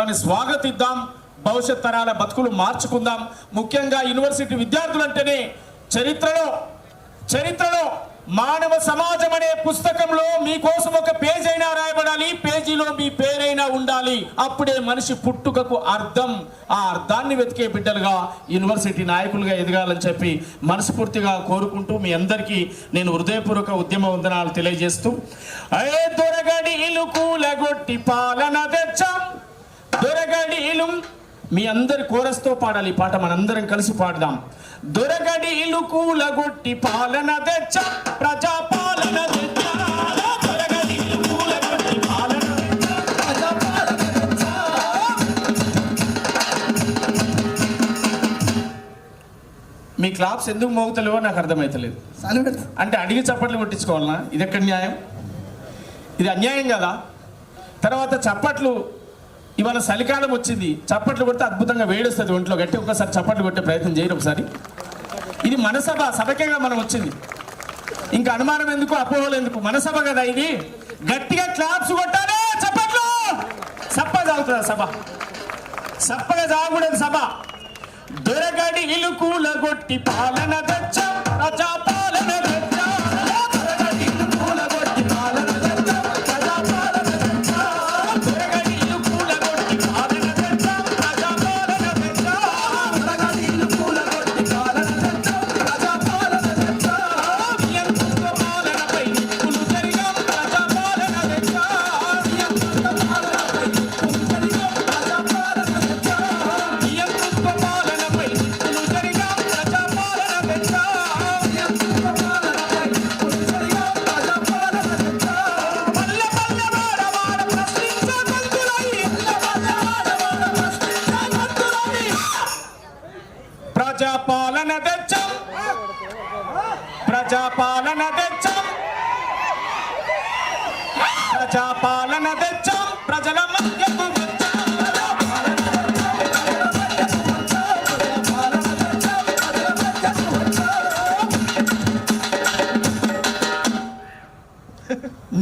దాన్ని స్వాగతిద్దాం. భవిష్యత్ తరాల బతుకులు మార్చుకుందాం. ముఖ్యంగా యూనివర్సిటీ విద్యార్థులు అంటేనే చరిత్రలో చరిత్రలో మానవ సమాజం అనే పుస్తకంలో మీకోసం ఒక పేజ్ అయినా రాయబడాలి పేజీలో మీ పేరైనా ఉండాలి. అప్పుడే మనిషి పుట్టుకకు అర్థం. ఆ అర్థాన్ని వెతికే బిడ్డలుగా యూనివర్సిటీ నాయకులుగా ఎదగాలని చెప్పి మనస్ఫూర్తిగా కోరుకుంటూ మీ అందరికీ నేను హృదయపూర్వక ఉద్యమ వందనాలు తెలియజేస్తూ అరే దొరగడీలు కూలగొట్టి పాలన తెచ్చాం. దొరగడీలు. మీ అందరి కోరస్తో పాడాలి ఈ పాట మనందరం కలిసి పాడదాం. దొరగడీలు కూలగొట్టి పాలన తెచ్చ ప్రజా పాలన తెచ్చ. మీ క్లాప్స్ ఎందుకు మోగుతలేవో నాకు అర్థమవుతలేదు అంటే అడిగి చప్పట్లు కొట్టించుకోవాలనా? ఇది ఎక్కడ న్యాయం? ఇది అన్యాయం కదా? తర్వాత చప్పట్లు ఇవాళ చలికాలం వచ్చింది. చప్పట్లు కొడితే అద్భుతంగా వేడొస్తుంది ఒంట్లో. గట్టి ఒకసారి చప్పట్లు కొట్టే ప్రయత్నం చేయరు ఒకసారి. ఇది మన సభ సభకేగా మనం వచ్చింది. ఇంకా అనుమానం ఎందుకు అపోహలు ఎందుకు? మన సభ కదా ఇది. గట్టిగా క్లాప్స్ కొట్టాలి చప్పట్లు! సప్ప సాగుతుందా సభ. సప్పగా సాగకూడదు సభ. దొరగడి ఇలుకూల కొట్టి పాలన తెచ్చ ప్రజాపాలన తెచ్చాం. ప్రజాపాలన తెచ్చాం. ప్రజల మధ్యకు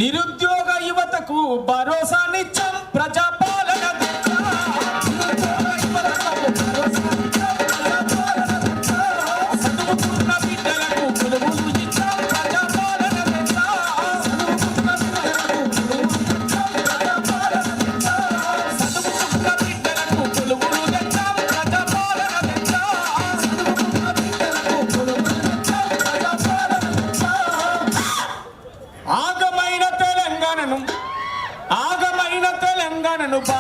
నిరుద్యోగ యువతకు భరోసానిచ్చాం. ప్రజాపాలన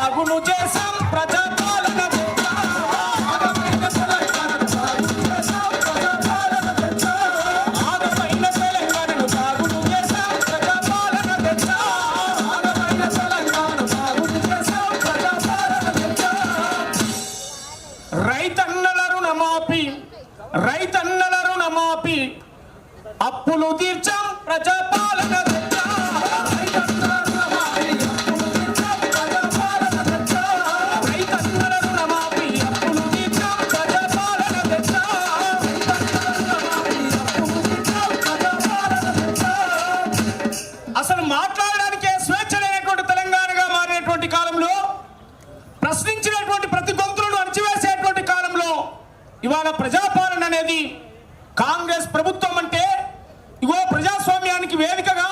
సాగును చేశాం, ప్రజాపాలన రైతన్నల రుణమాపి రైతన్నల రుణమాఫీ. అప్పులు తీర్చాం ప్రజాపాలన కాంగ్రెస్ ప్రభుత్వం అంటే ఇగో ప్రజాస్వామ్యానికి వేదికగా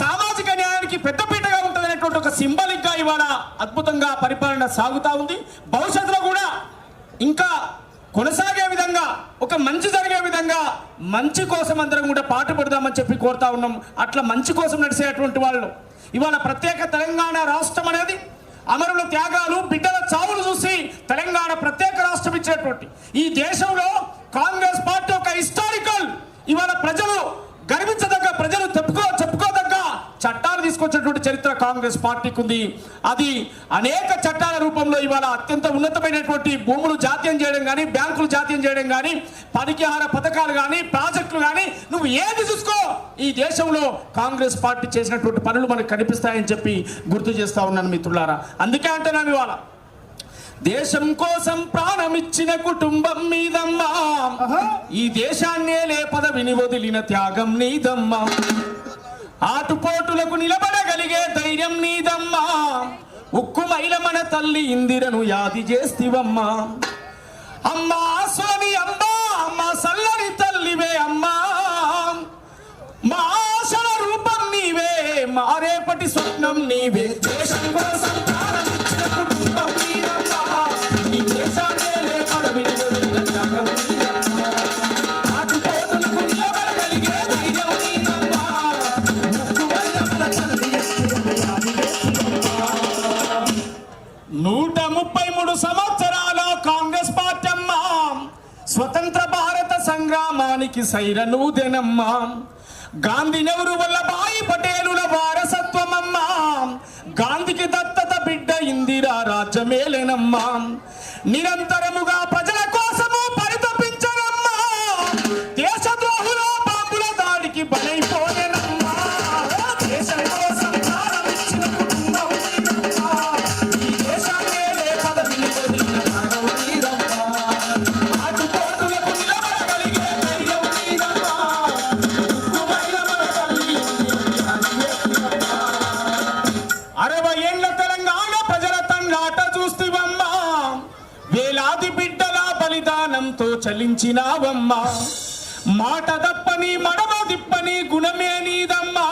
సామాజిక న్యాయానికి పెద్దపీటగా ఉంటుందనేటువంటి ఒక సింబలిక్గా ఇవాళ అద్భుతంగా పరిపాలన సాగుతా ఉంది. భవిష్యత్తులో కూడా ఇంకా కొనసాగే విధంగా ఒక మంచి జరిగే విధంగా మంచి కోసం అందరం కూడా పాటుపడదామని చెప్పి కోరుతా ఉన్నాం. అట్లా మంచి కోసం నడిచేటువంటి వాళ్ళు. ఇవాళ ప్రత్యేక తెలంగాణ రాష్ట్రం అనేది అమరుల త్యాగాలు బిడ్డల చావులు చూసి తెలంగాణ ప్రత్యేక రాష్ట్రం ఇచ్చినటువంటి ఈ దేశంలో కాంగ్రెస్ పార్టీ ఒక హిస్టారికల్. ఇవాళ ప్రజలు గర్వించదగ్గ ప్రజలు చెప్పుకో చెప్పుకోదగ్గ చట్టాలు తీసుకొచ్చినటువంటి చరిత్ర కాంగ్రెస్ పార్టీకి ఉంది అది అనేక చట్టాల రూపంలో ఇవాళ అత్యంత ఉన్నతమైనటువంటి భూములు జాతీయం చేయడం కానీ బ్యాంకులు జాతీయం చేయడం కానీ పనికిహార పథకాలు కానీ ప్రాజెక్టులు కానీ నువ్వు ఏది చూసుకో ఈ దేశంలో కాంగ్రెస్ పార్టీ చేసినటువంటి పనులు మనకు కనిపిస్తాయని చెప్పి గుర్తు చేస్తా ఉన్నాను మిత్రులారా. అందుకే అంటున్నాను ఇవాళ. దేశం కోసం ప్రాణమిచ్చిన కుటుంబం మీదమ్మా ఈ దేశాన్నే లే పదవిని వదిలిన త్యాగం నీదమ్మా. ఆటుపోటులకు నిలబడగలిగే ధైర్యం నీదమ్మా. ఉక్కు మైల మన తల్లి ఇందిరను యాది చేస్తివమ్మా. అమ్మా స్వామి అమ్మా అమ్మా సల్లని తల్లివే అమ్మా. మా ఆశల రూపం నీవే మారేపటి స్వప్నం నీవే. దేశం కోసం భారత సంగ్రామానికి సైరనూదెనమ్మా గాంధీ నెహ్రూ వల్లభాయి పటేలుల వారసత్వమమ్మా. గాంధీకి దత్తత బిడ్డ ఇందిరా రాజ్యమేలెనమ్మా. నిరంతరముగా ప్రజల బలిదానంతో చలించినావమ్మా. మాట తప్పని మడమ దిప్పని గుణమే నీదమ్మా.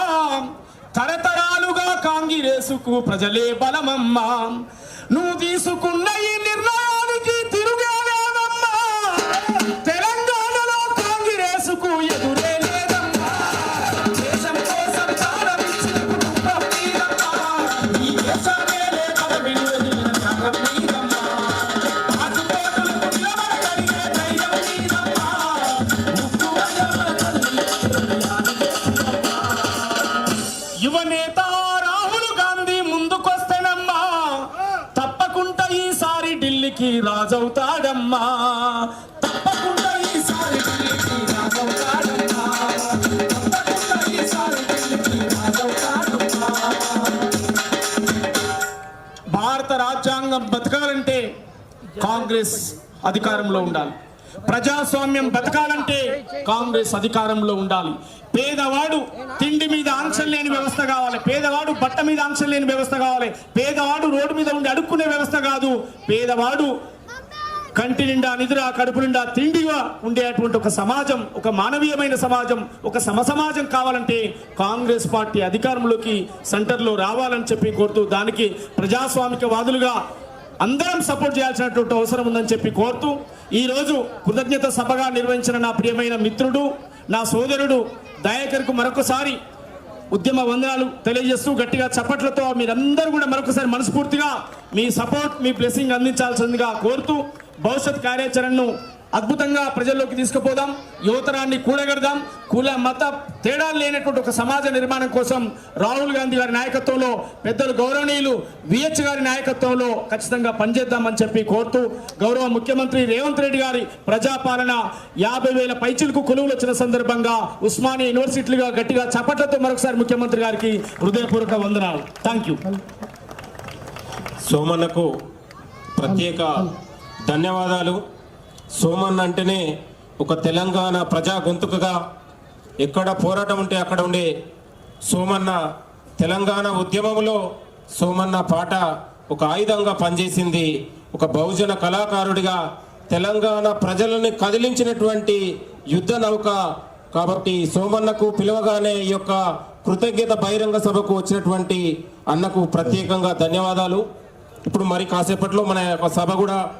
తరతరాలుగా కాంగిరేసుకు ప్రజలే బలమమ్మా. నువ్వు తీసుకున్న ఈ నిర్ణయం ఢిల్లీకి రాజవుతాడమ్మా. తప్పకుండా ఈసారి ఢిల్లీకి రాజవుతాడమ్మా. తప్పకుండా ఈసారి ఢిల్లీకి రాజవుతాడమ్మా. భారత రాజ్యాంగం బతకాలంటే కాంగ్రెస్ అధికారంలో ఉండాలి. ప్రజాస్వామ్యం బతకాలంటే కాంగ్రెస్ అధికారంలో ఉండాలి. పేదవాడు తిండి మీద ఆంక్షలు లేని వ్యవస్థ కావాలి. పేదవాడు బట్ట మీద ఆంక్షలు లేని వ్యవస్థ కావాలి. పేదవాడు రోడ్డు మీద ఉండి అడుక్కునే వ్యవస్థ కాదు. పేదవాడు కంటి నిండా నిద్ర కడుపు నిండా తిండిగా ఉండేటువంటి ఒక సమాజం ఒక మానవీయమైన సమాజం ఒక సమసమాజం కావాలంటే కాంగ్రెస్ పార్టీ అధికారంలోకి సెంటర్లో రావాలని చెప్పి కోరుతూ దానికి ప్రజాస్వామిక వాదులుగా అందరం సపోర్ట్ చేయాల్సినటువంటి అవసరం ఉందని చెప్పి కోరుతూ ఈరోజు కృతజ్ఞత సభగా నిర్వహించిన నా ప్రియమైన మిత్రుడు నా సోదరుడు దయాకర్కు మరొకసారి ఉద్యమ వందనాలు తెలియజేస్తూ గట్టిగా చప్పట్లతో మీరందరూ కూడా మరొకసారి మనస్ఫూర్తిగా మీ సపోర్ట్ మీ బ్లెస్సింగ్ అందించాల్సిందిగా కోరుతూ భవిష్యత్ కార్యాచరణను అద్భుతంగా ప్రజల్లోకి తీసుకుపోదాం యువతరాన్ని కూడగడదాం కుల మత తేడాలు లేనటువంటి ఒక సమాజ నిర్మాణం కోసం రాహుల్ గాంధీ గారి నాయకత్వంలో పెద్దలు గౌరవనీయులు విహెచ్ గారి నాయకత్వంలో ఖచ్చితంగా పనిచేద్దామని చెప్పి కోరుతూ గౌరవ ముఖ్యమంత్రి రేవంత్ రెడ్డి గారి ప్రజాపాలన యాభై వేల పైచిలకు కొలువులు వచ్చిన సందర్భంగా ఉస్మానియా యూనివర్సిటీలుగా గట్టిగా చప్పట్లతో మరొకసారి ముఖ్యమంత్రి గారికి హృదయపూర్వక వందనాలు. థ్యాంక్ యూ సోమన్నకు ప్రత్యేక ధన్యవాదాలు. సోమన్న అంటేనే ఒక తెలంగాణ ప్రజా గొంతుకగా ఎక్కడ పోరాటం ఉంటే అక్కడ ఉండే సోమన్న తెలంగాణ ఉద్యమంలో సోమన్న పాట ఒక ఆయుధంగా పనిచేసింది. ఒక బహుజన కళాకారుడిగా తెలంగాణ ప్రజలను కదిలించినటువంటి యుద్ధ నౌక కాబట్టి సోమన్నకు పిలవగానే ఈ యొక్క కృతజ్ఞత బహిరంగ సభకు వచ్చినటువంటి అన్నకు ప్రత్యేకంగా ధన్యవాదాలు. ఇప్పుడు మరి కాసేపట్లో మన యొక్క సభ కూడా